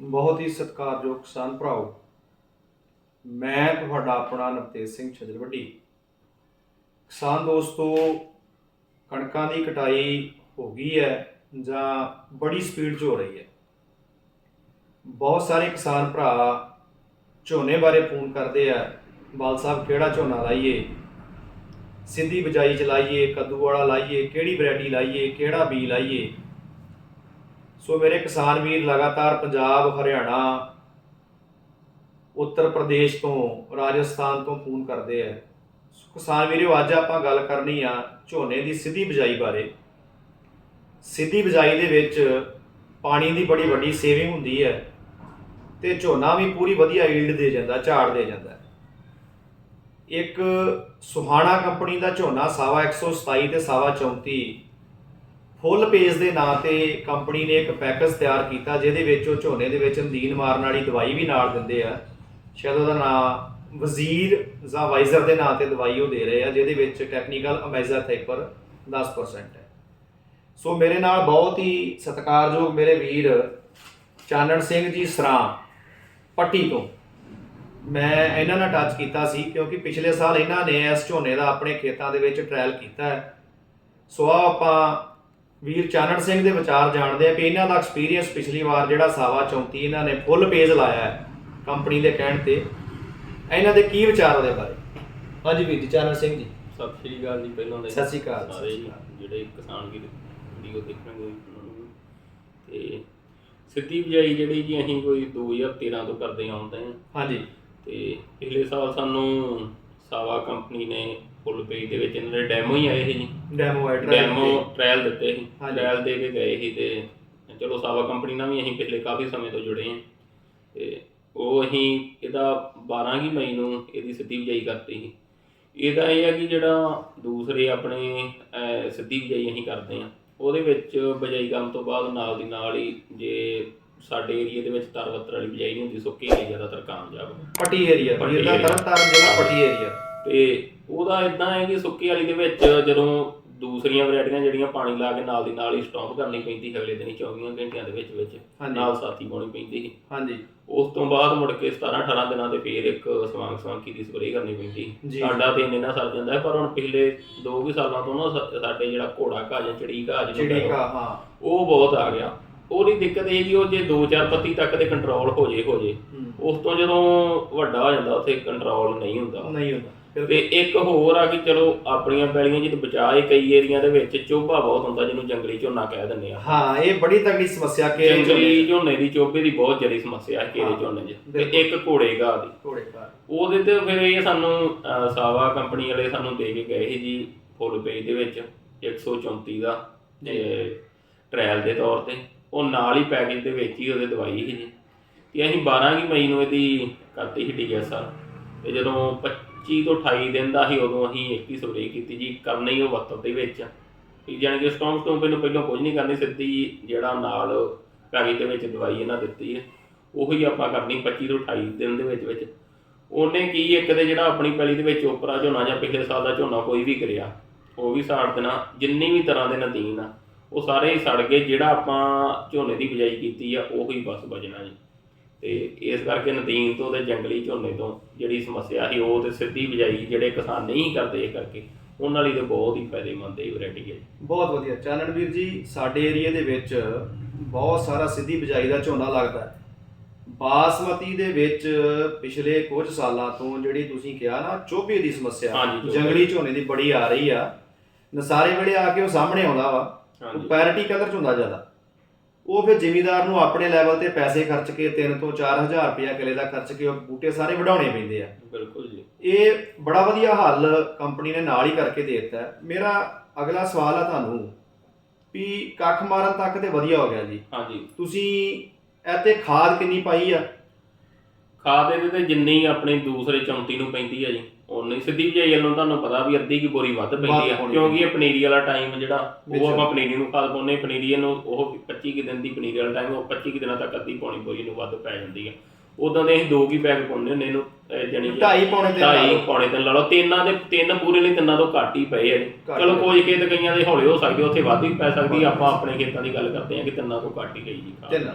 ਬਹੁਤ ਹੀ ਸਤਿਕਾਰਯੋਗ ਕਿਸਾਨ ਭਰਾਓ, ਮੈਂ ਤੁਹਾਡਾ ਆਪਣਾ ਨਵਤੇਜ ਸਿੰਘ ਛਜਲਵੱਡੀ। ਕਿਸਾਨ ਦੋਸਤੋ, ਕਣਕਾਂ ਦੀ ਕਟਾਈ ਹੋ ਗਈ ਹੈ ਜਾਂ ਬੜੀ ਸਪੀਡ 'ਚ ਹੋ ਰਹੀ ਹੈ। ਬਹੁਤ ਸਾਰੇ ਕਿਸਾਨ ਭਰਾ ਝੋਨੇ ਬਾਰੇ ਫੋਨ ਕਰਦੇ ਆ, ਬਾਲ ਸਾਹਿਬ ਕਿਹੜਾ ਝੋਨਾ ਲਾਈਏ? ਸਿੱਧੀ ਬਿਜਾਈ ਚ ਲਾਈਏ, ਕੱਦੂ ਵਾਲਾ ਲਾਈਏ, ਕਿਹੜੀ ਵੈਰਾਈਟੀ ਲਾਈਏ, ਕਿਹੜਾ ਬੀ ਲਾਈਏ? ਸੋ ਮੇਰੇ ਕਿਸਾਨ ਵੀਰ ਲਗਾਤਾਰ ਪੰਜਾਬ, ਹਰਿਆਣਾ, ਉੱਤਰ ਪ੍ਰਦੇਸ਼ ਤੋਂ, ਰਾਜਸਥਾਨ ਤੋਂ ਫੋਨ ਕਰਦੇ ਆ। ਕਿਸਾਨ ਵੀਰੋ, ਅੱਜ ਆਪਾਂ ਗੱਲ ਕਰਨੀ ਆ ਝੋਨੇ ਦੀ ਸਿੱਧੀ ਬਿਜਾਈ ਬਾਰੇ। ਸਿੱਧੀ ਬਿਜਾਈ ਦੇ ਵਿੱਚ ਪਾਣੀ ਦੀ ਬੜੀ ਵੱਡੀ ਸੇਵਿੰਗ ਹੁੰਦੀ ਹੈ ਤੇ ਝੋਨਾ ਵੀ ਪੂਰੀ ਵਧੀਆ ਈਲਡ ਦੇ ਜਾਂਦਾ, ਝਾੜ ਦੇ ਜਾਂਦਾ। ਇੱਕ ਸੁਹਾਣਾ ਕੰਪਨੀ ਦਾ ਝੋਨਾ ਸਾਵਾ 127 ਤੇ ਸਾਵਾ 34 ਫੁੱਲ ਪੇਜ ਦੇ ਨਾਂ ਤੇ ਕੰਪਨੀ ਨੇ ਇੱਕ ਪੈਕੇਜ ਤਿਆਰ ਕੀਤਾ, ਜਿਹਦੇ ਵਿੱਚ ਉਹ ਝੋਨੇ ਦੇ ਵਿੱਚ ਨਦੀਨ ਮਾਰਨ ਵਾਲੀ ਦਵਾਈ ਵੀ ਨਾਲ ਦਿੰਦੇ ਆ। ਸ਼ਾਇਦ ਉਹਦਾ ਨਾਂ ਵਜ਼ੀਰ ਜਾਂ ਵਾਈਜ਼ਰ ਦੇ ਨਾਂ ਤੇ ਦਵਾਈ ਉਹ ਦੇ ਰਹੇ ਆ, ਜਿਹਦੇ ਵਿੱਚ ਟੈਕਨੀਕਲ ਅਮੈਜ਼ਾਥੈਕਰ 10% ਹੈ। ਸੋ ਮੇਰੇ ਨਾਲ ਬਹੁਤ ਹੀ ਸਤਿਕਾਰਯੋਗ ਮੇਰੇ ਵੀਰ ਚਾਨਣ ਸਿੰਘ ਜੀ ਸਰਾਂ ਪੱਟੀ ਤੋਂ। ਮੈਂ ਇਹਨਾਂ ਨਾਲ ਟੱਚ ਕੀਤਾ ਸੀ, ਕਿਉਂਕਿ ਪਿਛਲੇ ਸਾਲ ਇਹਨਾਂ ਨੇ ਇਸ ਝੋਨੇ ਦਾ ਆਪਣੇ ਖੇਤਾਂ ਦੇ ਵਿੱਚ ਟ੍ਰਾਇਲ ਕੀਤਾ ਹੈ। ਸੋ ਆਪਾਂ ਵੀਰ ਚਾਨਣ ਸਿੰਘ ਦੇ ਵਿਚਾਰ ਜਾਣਦੇ ਆ ਕਿ ਇਹਨਾਂ ਦਾ ਐਕਸਪੀਰੀਅੰਸ ਪਿਛਲੀ ਵਾਰ ਜਿਹੜਾ ਸਾਵਾ 34 ਇਹਨਾਂ ਨੇ ਫੁੱਲ ਪੇਜ ਲਾਇਆ ਹੈ ਕੰਪਨੀ ਦੇ ਕਹਿਣ ਤੇ। ਇਹਨਾਂ ਦੇ ਕੀ ਵਿਚਾਰ ਉਹਦੇ ਬਾਰੇ? ਹਾਂਜੀ ਵੀਰ ਜੀ ਚਾਨਣ ਸਿੰਘ ਜੀ। ਸਤਿ ਸ਼੍ਰੀ ਅਕਾਲ ਜੀ ਪਹਿਲਾਂ ਦੇ ਸਤਿ ਸ਼੍ਰੀ ਅਕਾਲ, ਸਾਰੇ ਅਕਾਲ। ਜਿਹੜੇ ਕਿਸਾਨ ਵੀਰ ਵੀਡੀਓ ਦੇਖਣਗੇ ਉਹਨਾਂ ਨੂੰ। ਤੇ ਸਿੱਧੀ ਬਿਜਾਈ ਜਿਹੜੀ ਜੀ ਅਸੀਂ ਕੋਈ 2013 ਤੋਂ ਕਰਦੇ ਆਉਂਦੇ ਹਾਂ। ਹਾਂਜੀ। ਤੇ ਪਿਛਲੇ ਸਾਲ ਸਾਨੂੰ ਸਾਵਾ ਕੰਪਨੀ ਨੇ ਫੁੱਲ ਪੇਜ ਦੇ ਵਿੱਚ ਇਹਨਾਂ ਦੇ ਡੈਮੋ ਹੀ ਆਏ ਸੀ ਜੀ। ਡੈਮੋ ਹੈ ਡੈਮੋ ਟ੍ਰਾਇਲ ਦਿੱਤੇ। ਸੀ। ਟ੍ਰਾਇਲ ਦੇ ਕੇ ਗਏ ਸੀ ਤੇ ਚਲੋ ਸਾਵਾ ਕੰਪਨੀ ਨਾਲ ਵੀ ਅਸੀਂ ਪਿਛਲੇ ਕਾਫੀ ਸਮੇਂ ਤੋਂ ਜੁੜੇ ਹਾਂ। ਤੇ ਉਹ ਅਸੀਂ ਇਹਦਾ 12 ਹੀ ਮਈ ਨੂੰ ਇਹਦੀ ਸਿੱਧੀ ਬਿਜਾਈ ਕਰਤੀ ਸੀ। ਇਹਦਾ ਇਹ ਹੈ ਕਿ ਜਿਹੜਾ ਦੂਸਰੇ ਆਪਣੇ ਸਿੱਧੀ ਬਿਜਾਈ ਅਸੀਂ ਕਰਦੇ ਹਾਂ। ਉਹਦੇ ਵਿੱਚ ਬਿਜਾਈ ਕਰਨ ਤੋਂ ਬਾਅਦ ਨਾਲ ਦੀ ਨਾਲ ਹੀ ਜੇ ਸਾਡੇ ਏਰੀਆ ਦੇ ਵਿੱਚ ਤਰਵੱਤਰ ਵਾਲੀ ਬਿਜਾਈ ਨਹੀਂ ਹੁੰਦੀ ਸੁੱਕੀ ਏਰੀਆ ਜ਼ਿਆਦਾਤਰ ਕਾਮਯਾਬ ਪੱਟੀ ਏਰੀਆ ਪੱਟੀ ਵੀਰ ਦਾ area। ਤਰਨ ਤਾਰਨ ਜ਼ਿਲ੍ਹਾ ਪੱਟੀ ਏਰੀਆ ਤੇ ਉਹਦਾ ਇਦਾਂ ਹੈ ਕਿ ਸੁੱਕੀ ਵਾਲੀ ਦੇ ਵਿੱਚ ਜਦੋਂ ਦੂਸਰੀਆਂ ਵੈਰਾਈਟੀਆਂ ਜਿਹੜੀਆਂ ਪਾਣੀ ਲਾ ਕੇ ਨਾਲ ਦੀ ਨਾਲ ਹੀ ਸਟਾਪ ਕਰਨੀ ਪੈਂਦੀ ਹੈ ਅਗਲੇ ਦਿਨ ਹੀ 24 ਘੰਟਿਆਂ ਦੇ ਵਿੱਚ ਵਿੱਚ ਹਾਂਜੀ। ਨਾਲ ਸਾਥੀ ਪਾਉਣੀ ਪੈਂਦੀ ਸੀ। ਹਾਂਜੀ। ਉਸ ਤੋਂ ਬਾਅਦ ਮੁੜ ਕੇ 17 18 ਦਿਨਾਂ ਤੇ ਫੇਰ ਇੱਕ ਸਵਾਂਗ ਸਵਾਂਕੀ ਦੀ ਸਪਰੇਅ ਕਰਨੀ ਪੈਂਦੀ ਜੀ। ਸਾਡਾ ਤੇ ਇੰਨੇ ਨਾਲ ਸਰ ਜਾਂਦਾ ਹੈ, ਪਰ ਹੁਣ ਪਿਛਲੇ 2 ਕੁ ਸਾਲਾਂ ਤੋਂ ਨਾ ਸਾ- ਸਾਡੇ ਜਿਹੜਾ ਘੋੜਾ ਘਾਹ ਜਾਂ ਚੜੀ ਘਾਹ ਜਿਹਨੂੰ ਚਿੜੀ ਕਹਿੰਦੇ ਕਾ ਹਾਂ। ਉਹ ਬਹੁਤ ਆ ਗਿਆ। ਉਹਦੀ ਦਿੱਕਤ ਇਹ ਜੀ ਉਹ ਜੇ 2-4 ਪੱਤੀ ਤੱਕ ਦੇ ਕੰਟਰੋਲ ਹੋ ਜੇ ਹੋ ਜੇ। ਹੂੰ। ਉਸ ਤੋਂ ਜਦੋਂ ਵੱਡਾ ਹੋ ਜਾਂਦਾ ਉੱਥੇ ਕੰਟਰੋਲ ਨਹੀਂ ਹੁੰਦਾ। ਨਹੀਂ ਹੁੰਦਾ। ਫਿਰ ਤੇ ਇੱਕ ਹੋਰ ਆ ਕਿ ਚਲੋ ਆਪਣੀਆਂ ਪੈਲੀਆਂ ਜਿਹਨੂੰ ਬਚਾਏ ਕਈ ਏਰੀਆ ਦੇ ਵਿੱਚ ਚੋਭਾ ਬਹੁਤ ਹੁੰਦਾ ਜਿਹਨੂੰ ਜੰਗਲੀ ਝੋਨਾ ਕਹਿ ਦਿੰਦੇ ਆ। ਹਾਂ ਇਹ ਬੜੀ ਤਗੜੀ ਸਮੱਸਿਆ ਕਿ ਜੰਗਲੀ ਝੋਨੇ ਦੀ ਚੋਭੇ ਦੀ ਬਹੁਤ ਜ਼ਿਆਦਾ ਸਮੱਸਿਆ ਹੈ ਹਾਂ, ਝੋਨੇ 'ਚ। ਤੇ। ਇੱਕ ਘੋੜੇ ਘਾਹ ਦੀ। ਘੋੜੇ ਘਰ ਉਹਦੇ ਤੇ ਫਿਰ ਇਹ ਸਾਨੂੰ ਅਹ, ਸਾਵਾ ਕੰਪਨੀ ਵਾਲੇ ਸਾਨੂੰ ਦੇ ਕੇ ਗਏ ਸੀ ਜੀ ਫੁੱਲ ਪੇਜ ਦੇ ਵਿੱਚ 134 ਦਾ ਤੇ ਟ੍ਰਾਇਲ ਦੇ ਤੌਰ ਤੇ। ਉਹ ਨਾਲ ਹੀ ਪੈਕੇਜ ਦੇ ਵਿੱਚ ਹੀ ਉਹਦੇ ਦਵਾਈ ਸੀ ਜੀ। ਤੇ ਅਸੀਂ 12 ਹੀ ਮਈ ਨੂੰ ਇਹਦੀ ਕਰਤੀ ਸੀ ਡੀਐਸਆਰ ਤੇ ਜਦੋਂ 25 ਤੋਂ 28 ਦਿਨ ਦਾ ਸੀ, ਉਦੋਂ ਅਸੀਂ ਇੱਕ ਹੀ ਸਪਰੇਅ ਕੀਤੀ ਜੀ। ਕਰਨਾ ਹੀ ਉਹ ਵਕਤ ਦੇ ਵਿੱਚ ਵੀ ਜਾਣੀ ਕਿ ਸਟੌਂਪ ਤੋਂ ਪਹਿਲਾਂ ਪਹਿਲਾਂ ਕੁਝ ਨਹੀਂ ਕਰਨੀ, ਸਿੱਧੀ ਜਿਹੜਾ ਨਾਲ ਪੈਕੇਜ ਦੇ ਵਿੱਚ ਦਵਾਈ ਇਹਨਾਂ ਦਿੱਤੀ ਹੈ ਉਹੀ ਆਪਾਂ ਕਰਨੀ 25 ਤੋਂ 28 ਦਿਨ ਦੇ ਵਿੱਚ ਵਿੱਚ। ਉਹਨੇ ਕੀ ਇੱਕ ਤੇ ਜਿਹੜਾ ਆਪਣੀ ਪੈਲੀ ਦੇ ਵਿੱਚ ਉਪਰਾ ਝੋਨਾ ਜਾਂ ਪਿਛਲੇ ਸਾਲ ਦਾ ਝੋਨਾ ਕੋਈ ਵੀ ਕਰਿਆ, ਉਹ ਵੀ ਸਾੜ ਦੇਣਾ, ਜਿੰਨੀ ਵੀ ਤਰ੍ਹਾਂ ਦੇ ਨਦੀਨ ਆ। ਉਹ ਸਾਰੇ ਹੀ ਸੜ ਗਏ ਜਿਹੜਾ ਆਪਾਂ ਝੋਨੇ ਦੀ ਬਿਜਾਈ ਕੀਤੀ ਆ ਉਹੀ ਬਸ ਬਚਣਾ ਜੀ। ਤੇ ਇਸ ਕਰਕੇ ਨਦੀਨ ਤੋਂ ਤੇ ਜੰਗਲੀ ਝੋਨੇ ਤੋਂ ਜਿਹੜੀ ਸਮੱਸਿਆ ਸੀ ਉਹ ਤੇ ਸਿੱਧੀ ਬਿਜਾਈ ਜਿਹੜੇ ਕਿਸਾਨ ਨਹੀਂ ਕਰਦੇ ਇਹ ਕਰਕੇ ਉਹਨਾਂ ਲਈ ਤੇ ਬਹੁਤ ਹੀ ਫਾਇਦੇਮੰਦ ਇਹ ਵੈਰਾਈਟੀ ਹੈ ਬਹੁਤ ਵਧੀਆ। ਚਾਨਣ ਵੀਰ ਜੀ ਸਾਡੇ ਏਰੀਆ ਦੇ ਵਿੱਚ ਬਹੁਤ ਸਾਰਾ ਸਿੱਧੀ ਬਿਜਾਈ ਦਾ ਝੋਨਾ ਲੱਗਦਾ ਹੈ। ਬਾਸਮਤੀ ਦੇ ਵਿੱਚ ਪਿਛਲੇ ਕੁਝ ਸਾਲਾਂ ਤੋਂ ਜਿਹੜੀ ਤੁਸੀਂ ਕਿਹਾ ਨਾ ਚੋਭੇ ਦੀ ਸਮੱਸਿਆ। ਜੰਗਲੀ ਝੋਨੇ ਦੀ ਬੜੀ ਆ ਰਹੀ ਆ। ਨਸਾਰੇ ਵੇਲੇ ਆ ਕੇ ਉਹ ਸਾਹਮਣੇ ਆਉਂਦਾ ਵਾ। ਹਾਂਜੀ। ਪੈਰਿਟੀ ਕਲਰ ਚ ਹੁੰਦਾ ਜ਼ਿਆਦਾ। ਉਹ ਫਿਰ ਜ਼ਿਮੀਦਾਰ ਨੂੰ ਆਪਣੇ ਲੈਵਲ ਤੇ ਪੈਸੇ ਖਰਚ ਕੇ 3 ਤੋਂ 4000 ਰੁਪਇਆ ਕਿਲੇ ਦਾ ਖਰਚ ਕੇ ਉਹ ਬੂਟੇ ਸਾਰੇ ਵਢਾਉਣੇ ਪੈਂਦੇ ਆ। ਬਿਲਕੁਲ ਜੀ। ਇਹ ਬੜਾ ਵਧੀਆ ਹੱਲ ਕੰਪਨੀ ਨੇ ਨਾਲ ਹੀ ਕਰਕੇ ਦੇ ਦਿੱਤਾ। ਹੈ। ਮੇਰਾ ਅਗਲਾ ਸਵਾਲ ਆ ਤੁਹਾਨੂੰ ਵੀ ਕੱਖ ਮਾਰਨ ਤੱਕ ਤੇ ਵਧੀਆ ਹੋ ਗਿਆ ਜੀ। ਹਾਂਜੀ। ਤੁਸੀਂ ਇਹ ਤੇ ਖਾਦ ਕਿੰਨੀ ਪਾਈ ਆ? ਖਾਦ ਇਹਦੇ ਤੇ ਜਿੰਨੀ ਆਪਣੀ ਦੂਸਰੇ 34 ਨੂੰ ਪੈਂਦੀ ਆ ਜੀ। ਉਨੀ ਸਿੱਧੀ ਬਿਜਾਈ ਵੱਲੋਂ ਤੁਹਾਨੂੰ ਪਤਾ ਵੀ ਅੱਧੀ ਕੀ ਬੋਰੀ ਵੱਧ ਪੈਂਦੀ ਆ ਪਾਉਣੀ ਕਿਉਂਕਿ ਇਹ ਪਨੀਰੀ ਵਾਲਾ ਟਾਈਮ ਜਿਹੜਾ। ਉਹ ਆਪਾਂ ਪਨੀਰੀ ਨੂੰ ਖਾਦ ਪਾਉਂਦੇ ਪਨੀਰੀ ਨੂੰ ਉਹ 25 ਕੁ ਦਿਨ ਦੀ ਪਨੀਰੀ ਵਾਲਾ ਟਾਈਮ ਉਹ 25 ਕੁ ਦਿਨਾਂ ਤੱਕ ਅੱਧੀ ਪੌਣੀ ਬੋਰੀ ਨੂੰ ਵੱਧ ਪੈ ਜਾਂਦੀ ਆ। ਉਦੋਂ ਦੇ ਅਸੀਂ ਦੋ ਕੀ ਪੈਕ ਪਾਉਂਦੇ ਹੁੰਦੇ ਇਹਨੂੰ ਜਾਣੀ ਢਾਈ ਪੌਣੇ ਲਾ ਢਾਈ। ਪੌਣੇ ਤਿੰਨ ਲਾ ਲਓ। ਤਿੰਨਾਂ ਦੇ ਤਿੰਨ ਪੂਰੇ ਨਹੀਂ ਤਿੰਨਾਂ ਤੋਂ ਘੱਟ ਹੀ ਪਏ ਆ ਚਲੋ। ਕੋਈ ਖੇਤ ਕਈਆਂ ਦੇ ਹੌਲੇ ਹੋ ਸਕਦੇ ਉੱਥੇ ਵੱਧ ਵੀ ਪੈ ਸਕਦੀ ਆ, ਆਪਾਂ ਆਪਣੇ ਖੇਤਾਂ ਦੀ ਗੱਲ ਕਰਦੇ ਹਾਂ ਕਿ ਤਿੰਨਾਂ ਤੋਂ ਘੱਟ ਹੀ ਗਈ ਜੀ। ਤਿੰਨ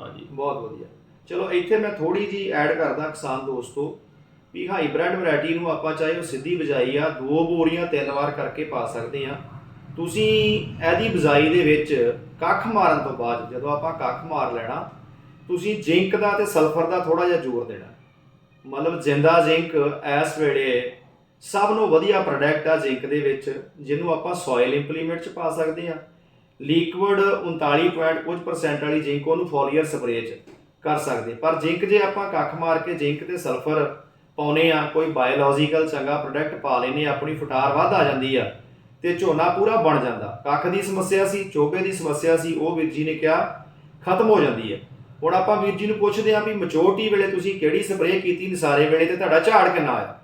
ਹਾਂਜੀ। ਬਹੁਤ ਵਧੀਆ। ਚਲੋ ਇੱਥੇ ਮੈਂ ਥੋੜੀ ਜੀ ਐਡ ਕਰਦਾ ਕਿਸਾਨ ਦੋਸਤੋ। ਵੀ ਹਾਈਬ੍ਰਿਡ ਵੈਰਾਈਟੀ ਨੂੰ ਆਪਾਂ ਚਾਹੇ ਉਹ ਸਿੱਧੀ ਬਜਾਈ ਆ, ਦੋ ਬੋਰੀਆਂ ਤਿੰਨ ਵਾਰ ਕਰਕੇ ਪਾ ਸਕਦੇ ਆ। ਤੁਸੀਂ ਇਹਦੀ ਬਜਾਈ ਦੇ ਵਿੱਚ ਕੱਖ ਮਾਰਨ ਤੋਂ ਬਾਅਦ, ਜਦੋਂ ਆਪਾਂ ਕੱਖ ਮਾਰ ਲੈਣਾ, ਤੁਸੀਂ ਜ਼ਿੰਕ ਦਾ ਤੇ ਸਲਫਰ ਦਾ ਥੋੜਾ ਜਿਹਾ ਜ਼ੋਰ ਦੇਣਾ। ਮਤਲਬ ਜਿੰਦਾ ਜ਼ਿੰਕ ਇਸ ਵੇਲੇ ਸਭ ਨੂੰ ਵਧੀਆ ਪ੍ਰੋਡਕਟ ਆ ਜ਼ਿੰਕ ਦੇ ਵਿੱਚ, ਜਿਹਨੂੰ ਆਪਾਂ ਸੋਇਲ ਇੰਪਲੀਮੈਂਟ ਚ ਪਾ ਸਕਦੇ ਆ। ਲਿਕਵਿਡ 39. ਕੁਝ ਪਰਸੈਂਟ ਵਾਲੀ ਜ਼ਿੰਕ ਉਹਨੂੰ ਫੋਲੀਅਰ ਸਪਰੇਅ ਚ ਕਰ ਸਕਦੇ। ਪਰ ਜ਼ਿੰਕ ਜੇ ਆਪਾਂ ਕੱਖ ਮਾਰ ਕੇ ਜ਼ਿੰਕ ਤੇ ਸਲਫਰ ਪਾਉਨੇ ਆ ਕੋਈ ਬਾਇਓਲੋਜੀਕਲ ਚੰਗਾ ਪ੍ਰੋਡਕਟ ਪਾ ਲੈਨੇ ਆਪਣੀ ਫੁਟਾਰ ਵੱਧ ਆ ਜਾਂਦੀ ਆ ਤੇ ਝੋਨਾ ਪੂਰਾ ਬਣ ਜਾਂਦਾ। ਕੱਖ ਦੀ ਸਮੱਸਿਆ ਸੀ ਚੋਬੇ ਦੀ ਸਮੱਸਿਆ ਸੀ ਉਹ ਵੀਰ ਜੀ ਨੇ ਕਿਹਾ ਖਤਮ ਹੋ ਜਾਂਦੀ ਹੈ ਹੁਣ ਆਪਾਂ ਵੀਰ ਜੀ ਨੂੰ ਪੁੱਛਦੇ ਹਾਂ ਵੀ ਮੈਚੋਰਟੀ ਵੇਲੇ ਤੁਸੀਂ ਕਿਹੜੀ ਸਪਰੇਅ ਕੀਤੀ ਨਿਸਾਰੇ ਵੇਲੇ ਤੇ ਤੁਹਾਡਾ ਝਾੜ ਕਿੰਨਾ ਆਇਆ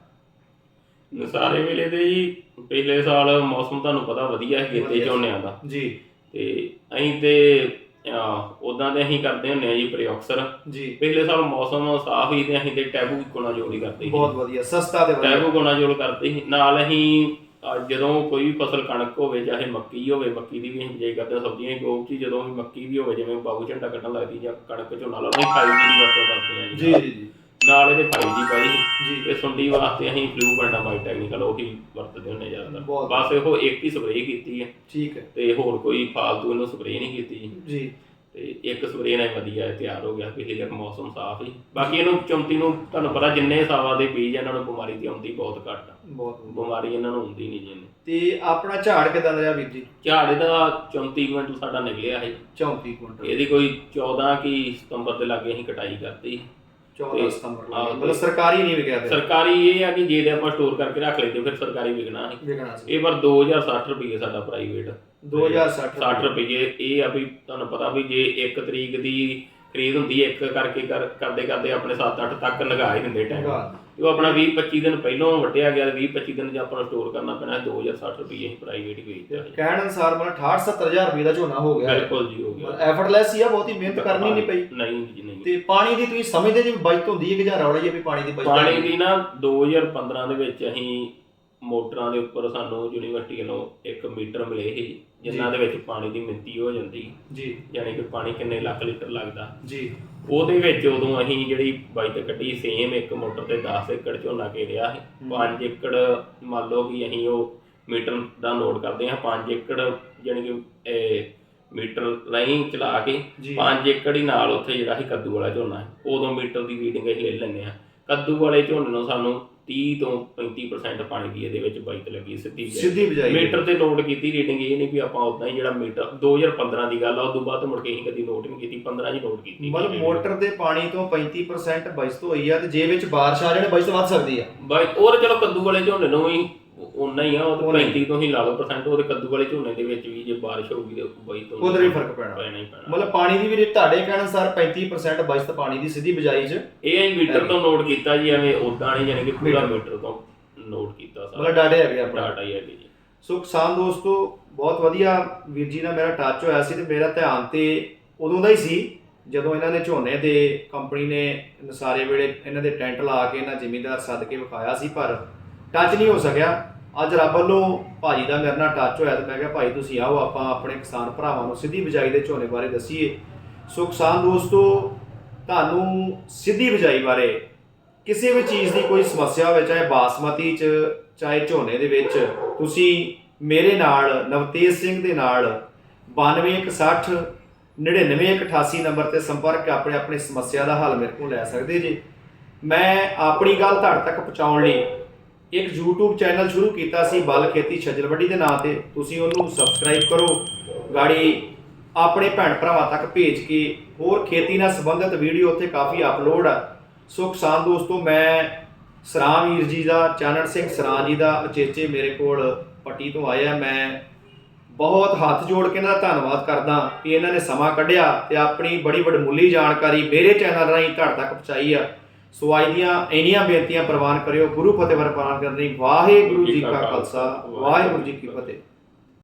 ਸਾਰੇ ਵੇਲੇ ਤੇ ਜੀ ਪਿਛਲੇ ਸਾਲ ਮੌਸਮ ਤੁਹਾਨੂੰ ਪਤਾ ਵਧੀਆ ਸੀ ਖੇਤੇ। ਝੋਨਿਆਂ ਦਾ। ਜੀ। ਤੇ ਅਸੀਂ ਤੇ ਉਦਾਂ ਤੇ ਅਸੀਂ ਕਰਦੇ ਹੁੰਨੇ ਆ ਜੀ ਪ੍ਰਯੋਕਸਰ ਜੀ। ਪਿਛਲੇ ਸਾਲ ਮੌਸਮ ਸਾਫ਼ ਹੀ ਤੇ ਅਸੀਂ ਤੇ ਟੈਬੂ ਕੋਨਾ ਜੋੜ ਹੀ ਕਰਦੇ ਸੀ। ਬਹੁਤ ਵਧੀਆ ਸਸਤਾ ਤੇ ਵਧੀਆ। ਟੈਬੂ ਕੋਨਾ ਜੋੜ ਕਰਦੇ ਸੀ। ਨਾਲ ਅਸੀਂ ਜਦੋਂ ਕੋਈ ਵੀ ਫਸਲ ਕਣਕ ਹੋਵੇ ਚਾਹੇ ਮੱਕੀ ਹੋਵੇ ਮੱਕੀ ਦੀ ਵੀ ਅਸੀਂ ਬਿਜਾਈ ਕਰਦੇ ਸਬਜ਼ੀਆਂ ਦੀ ਚ ਜਦੋਂ ਵੀ ਮੱਕੀ ਵੀ ਹੋਵੇ ਜਿਵੇਂ ਬਾਬੂ ਝੰਡਾ ਕੱਢਣ ਲੱਗਦੀ ਜਾਂ ਕਣਕ ਝੋਨਾ ਅਸੀਂ ਖਾਈ ਦੀ ਵਰਤੋਂ ਕਰਦੇ ਹਾਂ ਜੀ ਜੀ ਜੀ। ਨਾਲ ਇਹਦੇ ਫਾਈ ਦੀ ਪਾਈ ਜੀ। ਤੇ ਸੁੰਡੀ ਵਾਸਤੇ ਅਸੀਂ ਫਲੂ ਬੰਡਾ ਬਾਈ ਟੈਕਨੀਕਲ ਉਹੀ ਵਰਤਦੇ ਹੁੰਨੇ ਜ਼ਿਆਦਾਤਰ। ਬਹੁਤ ਬਸ ਇਹੋ ਇੱਕ ਹੀ ਸਪਰੇਅ ਕੀਤੀ ਹੈ ਠੀਕ ਹੈ। ਤੇ ਹੋਰ ਕੋਈ ਫਾਲਤੂ ਇਹਨੂੰ ਸਪਰੇਅ ਨਹੀਂ ਕੀਤੀ। ਜੀ। ਤੇ ਇੱਕ ਸਪਰੇਅ ਨਾਲ ਹੀ ਵਧੀਆ ਇਹ ਤਿਆਰ ਹੋ ਗਿਆ ਪਿਛਲੇ ਵਾਰ ਮੌਸਮ ਸਾਫ਼ ਹੀ। ਬਾਕੀ ਇਹਨੂੰ ਚੌਂਤੀ ਨੂੰ ਤੁਹਾਨੂੰ ਪਤਾ ਜਿੰਨੇ ਸਾਵਾ ਦੇ ਬੀਜ ਆ, ਇਹਨਾਂ ਨੂੰ ਬਿਮਾਰੀ ਦੀ ਆਉਂਦੀ ਬਹੁਤ ਘੱਟ ਆ। ਬਹੁਤ ਵਧੀਆ। ਬਿਮਾਰੀ ਇਹਨਾਂ ਨੂੰ ਹੁੰਦੀ ਨਹੀਂ ਜੀ ਇਹਨੇ ਤੇ ਆਪਣਾ ਝਾੜ ਕਿਦਾਂ ਦਾ ਰਿਹਾ ਵੀਰ ਜੀ? ਝਾੜ ਇਹਦਾ 34 ਕੁਇੰਟਲ ਸਾਡਾ ਨਿਕਲਿਆ ਹੈ 34 ਕੁਇੰਟਲ ਇਹਦੀ ਕੋਈ 14 ਕੀ ਸਤੰਬਰ ਦੇ ਲਾਗੇ ਅਸੀਂ ਕਟਾਈ ਕਰਤੀ। 14 ਤੇ- ਸਤੰਬਰ ਹਾਂ, ਨੂੰ ਮਤਲਬ ਸਰਕਾਰੀ ਨਹੀਂ ਵਿਕਿਆ ਤੇ ਸਰਕਾਰੀ ਇਹ ਆ ਕਿ ਜੇ ਤੇ ਆਪਾਂ ਸਟੋਰ ਕਰਕੇ ਰੱਖ ਲੈਂਦੇ ਫਿਰ ਸਰਕਾਰੀ ਵਿਕਣਾ ਸੀ। ਵਿਕਣਾ ਸੀ। ਇਹ ਵਾਰ 2060 ਰੁਪਏ ਸਾਡਾ ਪ੍ਰਾਈਵੇਟ 2060 60 ਰੁਪਏ ਇਹ ਆ ਵੀ ਤੁਹਾਨੂੰ ਪਤਾ ਵੀ ਜੇ 1 ਤਰੀਕ ਦੀ ਖਰੀਦ ਹੁੰਦੀ ਹੈ ਇੱਕ ਕਰਕੇ ਕਰ- ਕਰਦੇ ਕਰਦੇ ਆਪਣੇ 7-8 ਤੱਕ ਲਗਾ ਹੀ ਦਿੰਦੇ ਟਾਈਮ ਉਹ ਆਪਣਾ 20-25 ਦਿਨ ਪਹਿਲਾਂ ਵਟਿਆ ਗਿਆ 20-25 ਦਿਨ ਜੇ ਆਪਾਂ ਨੂੰ ਸਟੋਰ ਕਰਨਾ ਪੈਣਾ 2060 ਰੁਪਏ ਪ੍ਰਾਈਵੇਟ ਹੀ ਵੇਚਦਾ ਹੈ ਕਹਿਣ ਅਨਸਾਰ ਮਤਲਬ 68 70000 ਰੁਪਏ ਦਾ ਝੋਨਾ ਹੋ ਗਿਆ। ਬਿਲਕੁਲ ਜੀ ਹੋ ਗਿਆ। ਐਫਰਟਲੈਸ ਹੀ ਆ ਬਹੁਤੀ ਮਿਹਨਤ ਕਰਨੀ ਨਹੀਂ ਪਈ। ਨਹੀਂ ਜੀ ਨਹੀਂ। ਤੇ ਪਾਣੀ ਦੀ ਤੁਸੀਂ ਸਮਝਦੇ ਜੀ ਬਚਤ ਹੁੰਦੀ ਹੈ ਕਿ ਜਾਂ ਰੌਲਾ ਹੀ ਹੈ ਵੀ ਪਾਣੀ ਦੀ ਬਚਤ ਪਾਣੀ? ਦੀ ਨਾ 2015 ਦੇ ਵਿੱਚ ਅਸੀਂ ਮੋਟਰਾਂ ਦੇ ਉੱਪਰ ਸਾਨੂੰ ਯੂਨੀਵਰਸਿਟੀ ਵੱਲੋਂ ਇੱਕ ਮੀਟਰ ਮਿਲੇ ਸੀ ਜਿਨ੍ਹਾਂ ਦੇ ਵਿੱਚ ਪਾਣੀ ਦੀ ਮਿਣਤੀ ਹੋ ਜਾਂਦੀ। ਜੀ। ਯਾਨੀ ਕਿ ਪਾਣੀ ਕਿੰਨੇ ਲੱਖ ਲੀਟਰ ਲੱਗਦਾ। ਜੀ। ਉਹਦੇ ਵਿੱਚ ਉਦੋਂ ਅਸੀਂ ਜਿਹੜੀ ਬਾਈਕ ਕੱਢੀ ਸੇਮ ਇੱਕ ਮੋਟਰ ਤੇ 10 ਏਕੜ ਝੋਨਾ ਘੇਰਿਆ ਸੀ। ਹਮ। 5 ਏਕੜ ਮੰਨ ਲਓ ਕਿ ਅਸੀਂ ਉਹ ਮੀਟਰ ਦਾ ਨੋਟ ਕਰਦੇ ਹਾਂ 5 ਏਕੜ ਯਾਨੀ ਕਿ ਇਹ ਮੀਟਰ ਲਾਈਨ ਚਲਾ ਕੇ ਜੀ। 5 ਏਕੜ ਹੀ ਨਾਲ ਉੱਥੇ ਜਿਹੜਾ ਸੀ ਕੱਦੂ ਵਾਲਾ ਝੋਨਾ। ਹੈ ਉਦੋਂ ਮੀਟਰ ਦੀ ਰੀਡਿੰਗ ਅਸੀਂ ਲੈ ਲੈਂਦੇ ਆ ਕੱਦੂ ਵਾਲੇ ਝੋਨੇ ਨੂੰ ਸਾਨੂੰ 30 ਤੋਂ 35% ਪਾਣੀ ਦੀ ਇਹਦੇ ਵਿੱਚ ਬਾਈਕ ਲੱਗੀ ਸਿੱਧੀ। ਸਿੱਧੀ ਬਿਜਾਈ ਮੀਟਰ ਤੇ ਨੋਟ ਕੀਤੀ ਰੀਡਿੰਗ ਇਹ ਨਹੀਂ ਵੀ ਆਪਾਂ ਉਦਾਂ ਹੀ ਜਿਹੜਾ ਮੀਟਰ 2015 ਦੀ ਗੱਲ ਆ ਉਦੋਂ ਬਾਅਦ ਮੁੜ ਕੇ ਅਸੀਂ ਕਦੀ ਨੋਟ ਨਹੀਂ ਕੀਤੀ 15 ਹੀ ਨੋਟ ਕੀਤੀ। ਮਤਲਬ ਮੋਟਰ ਦੇ ਪਾਣੀ ਤੋਂ 35% ਬਚਤ ਹੋਈ ਆ ਤੇ ਜੇ ਵਿੱਚ ਬਾਰਿਸ਼ ਆ ਜਾਣੇ ਬਚਤ ਵੱਧ ਸਕਦੀ ਆ। ਬਾਈ ਉਹ ਚਲੋ ਕੱਦੂ ਵਾਲੇ ਝੋਨੇ ਨੂੰ ਵੀ ਉਨਾ ਹੀ ਆ ਉਹ ਤਾਂ ਉਨਾ ਹੀ। 35 ਤੋਂ ਹੀ ਲਾ ਲਓ ਪਰਸੈਂਟ ਉਹਦੇ ਕੱਦੂ ਵਾਲੇ ਝੋਨੇ ਦੇ ਵਿੱਚ ਵੀ ਜੇ ਬਾਰਿਸ਼ ਹੋਊਗੀ ਤੇ ਬਾਈ ਤੋਂ ਉਹਦੇ ਵੀ ਫ਼ਰਕ ਪੈਣਾ। ਪੈਣਾ ਹੀ ਪੈਣਾ। ਮਤਲਬ ਪਾਣੀ ਦੀ ਵੀ ਤੁਹਾਡੇ ਕਹਿਣ ਅਨਸਾਰ 35% ਬਚਤ ਪਾਣੀ ਦੀ ਸਿੱਧੀ ਬਿਜਾਈ 'ਚ। ਇਹ ਅਸੀਂ ਮੀਟਰ ਤੋਂ ਨੋਟ ਕੀਤਾ ਜੀ ਐਵੇਂ ਉਦਾਂ ਨਹੀਂ ਯਾਨੀ ਕਿ ਪੂਰਾ ਮੀਟਰ। ਤੋਂ ਨੋਟ ਕੀਤਾ ਸਾਰਾ। ਮਤਲਬ ਡਾਟੇ ਹੈਗੇ ਆਪਣਾ। ਡਾਟਾ ਹੀ ਹੈ ਜੀ। ਸੋ ਕਿਸਾਨ ਦੋਸਤੋ ਬਹੁਤ ਵਧੀਆ ਵੀਰ ਜੀ ਨਾਲ ਮੇਰਾ ਟੱਚ ਹੋਇਆ ਸੀ ਤੇ ਮੇਰਾ ਧਿਆਨ ਤੇ ਉਦੋਂ ਦਾ ਹੀ ਸੀ ਜਦੋਂ ਇਹਨਾਂ ਨੇ ਝੋਨੇ ਦੇ ਕੰਪਨੀ ਨੇ ਨਸਾਰੇ ਵੇਲੇ ਇਹਨਾਂ ਦੇ ਟੈਂਟ ਲਾ ਕੇ ਇਹਨਾਂ ਜ਼ਿਮੀਂਦਾਰ ਸੱਦ ਕੇ ਵਿਖਾਇਆ ਸੀ ਪਰ ਟੱਚ ਨਹੀਂ ਹੋ ਸਕਿਆ। ਅੱਜ ਰੱਬ ਵੱਲੋਂ ਭਾਜੀ ਦਾ ਮੇਰੇ ਨਾਲ ਟੱਚ ਹੋਇਆ ਤੇ ਮੈਂ ਕਿਹਾ ਭਾਈ ਤੁਸੀਂ ਆਓ, ਆਪਾਂ ਆਪਣੇ ਕਿਸਾਨ ਭਰਾਵਾਂ ਨੂੰ ਸਿੱਧੀ ਬਿਜਾਈ ਦੇ ਝੋਨੇ ਬਾਰੇ ਦੱਸੀਏ। ਸੋ ਕਿਸਾਨ ਦੋਸਤੋ, ਤੁਹਾਨੂੰ ਸਿੱਧੀ ਬਿਜਾਈ ਬਾਰੇ ਕਿਸੇ ਵੀ ਚੀਜ਼ ਦੀ ਕੋਈ ਸਮੱਸਿਆ ਹੋਵੇ, ਚਾਹੇ ਬਾਸਮਤੀ ਚ, ਚਾਹੇ ਝੋਨੇ ਦੇ ਵਿੱਚ, ਤੁਸੀਂ ਮੇਰੇ ਨਾਲ, ਨਵਤੇਜ ਸਿੰਘ ਦੇ ਨਾਲ 9261 99188 ਨੰਬਰ ਤੇ ਸੰਪਰਕ ਆਪਣੇ ਆਪਣੀ ਸਮੱਸਿਆ ਦਾ ਹੱਲ ਮੇਰੇ ਕੋਲ ਲੈ ਸਕਦੇ ਜੀ। ਮੈਂ ਆਪਣੀ ਗੱਲ ਤੁਹਾਡੇ ਤੱਕ ਪਹੁੰਚਾਉਣ ਲਈ ਇੱਕ YouTube ਚੈਨਲ ਸ਼ੁਰੂ ਕੀਤਾ ਸੀ ਬਲ ਖੇਤੀ ਛੱਜਲਵੱਡੀ ਦੇ ਨਾਂ ਤੇ। ਤੁਸੀਂ ਉਹਨੂੰ ਸਬਸਕ੍ਰਾਈਬ ਕਰੋ। ਗਾੜੀ ਆਪਣੇ ਭੈਣ ਭਰਾਵਾਂ ਤੱਕ ਭੇਜ ਕੇ ਹੋਰ ਖੇਤੀ ਨਾਲ ਸੰਬੰਧਿਤ ਵੀਡੀਓ ਉੱਥੇ ਕਾਫੀ ਅਪਲੋਡ ਆ। ਸੋ ਕਿਸਾਨ ਦੋਸਤੋ, ਮੈਂ ਸਰਾਂ ਵੀਰ ਜੀ ਦਾ, ਚਾਨਣ ਸਿੰਘ ਸਰਾਂ ਜੀ ਦਾ, ਅਚੇਚੇ ਮੇਰੇ ਕੋਲ ਪੱਟੀ ਤੋਂ ਆਇਆ। ਮੈਂ ਬਹੁਤ ਹੱਥ ਜੋੜ ਕੇ ਇਹਨਾਂ ਦਾ ਧੰਨਵਾਦ ਕਰਦਾ ਕਿ ਇਹਨਾਂ ਨੇ ਸਮਾਂ ਕੱਢਿਆ ਤੇ ਆਪਣੀ ਬੜੀ ਵਡਮੁੱਲੀ ਜਾਣਕਾਰੀ ਮੇਰੇ ਚੈਨਲ ਰਾਹੀਂ ਤੁਹਾਡੇ ਤੱਕ ਪਹੁੰਚਾਈ ਆ। ਸੋ ਅੱਜ ਦੀਆਂ ਇੰਨੀਆਂ ਬੇਨਤੀਆਂ ਪ੍ਰਵਾਨ ਕਰਿਓ ਗੁਰੂ ਫਤਿਹ ਪ੍ਰਵਾਨ ਕਰਨੀ ਵਾਹਿਗੁਰੂ ਜੀ ਕਾ ਖਾਲਸਾ ਵਾਹਿਗੁਰੂ ਜੀ ਕੀ ਫਤਿਹ।